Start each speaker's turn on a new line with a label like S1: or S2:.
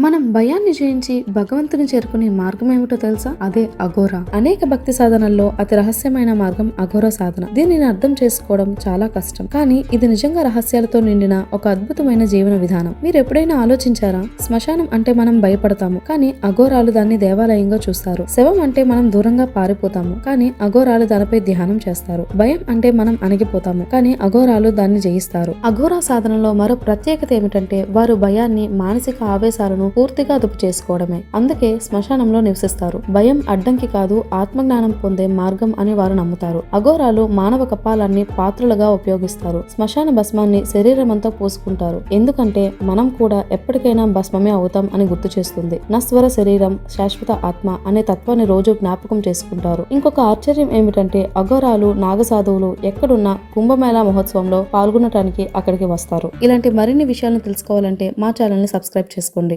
S1: మనం భయాన్ని జయించి భగవంతుని చేరుకునే మార్గం ఏమిటో తెలుసా? అదే అఘోరా. అనేక భక్తి సాధనల్లో అతి రహస్యమైన మార్గం అఘోరా సాధన. దీనిని అర్థం చేసుకోవడం చాలా కష్టం. కానీ ఇది నిజంగా రహస్యాలతో నిండిన ఒక అద్భుతమైన జీవన విధానం. మీరు ఎప్పుడైనా ఆలోచించారా? శ్మశానం అంటే మనం భయపడతాము. కానీ అఘోరాలు దాన్ని దేవాలయంగా చూస్తారు. శవం అంటే మనం దూరంగా పారిపోతాము. కానీ అఘోరాలు దానిపై ధ్యానం చేస్తారు. భయం అంటే మనం అణిగిపోతాము. కానీ అఘోరాలు దాన్ని జయిస్తారు. అఘోరా సాధనలో మరో ప్రత్యేకత ఏమిటంటే వారు భయాన్ని మానసిక ఆవేశాలను పూర్తిగా అదుపు చేసుకోవడమే. అందుకే శ్మశానంలో నివసిస్తారు. భయం అడ్డంకి కాదు ఆత్మజ్ఞానం పొందే మార్గం అని వారు నమ్ముతారు. అఘోరాలు మానవ కపాలాన్ని పాత్రలుగా ఉపయోగిస్తారు. శ్మశాన భస్మాన్ని శరీరమంతా పూసుకుంటారు. ఎందుకంటే మనం కూడా ఎప్పటికైనా భస్మమే అవుతాం అని గుర్తు చేస్తుంది. నస్వర శరీరం శాశ్వత ఆత్మ అనే తత్వాన్ని రోజు జ్ఞాపకం చేసుకుంటారు. ఇంకొక ఆశ్చర్యం ఏమిటంటే అఘోరాలు నాగసాధువులు ఎక్కడున్న కుంభమేళా మహోత్సవంలో పాల్గొనటానికి అక్కడికి వస్తారు. ఇలాంటి మరిన్ని విషయాలను తెలుసుకోవాలంటే మా ఛానల్ని సబ్స్క్రైబ్ చేసుకోండి.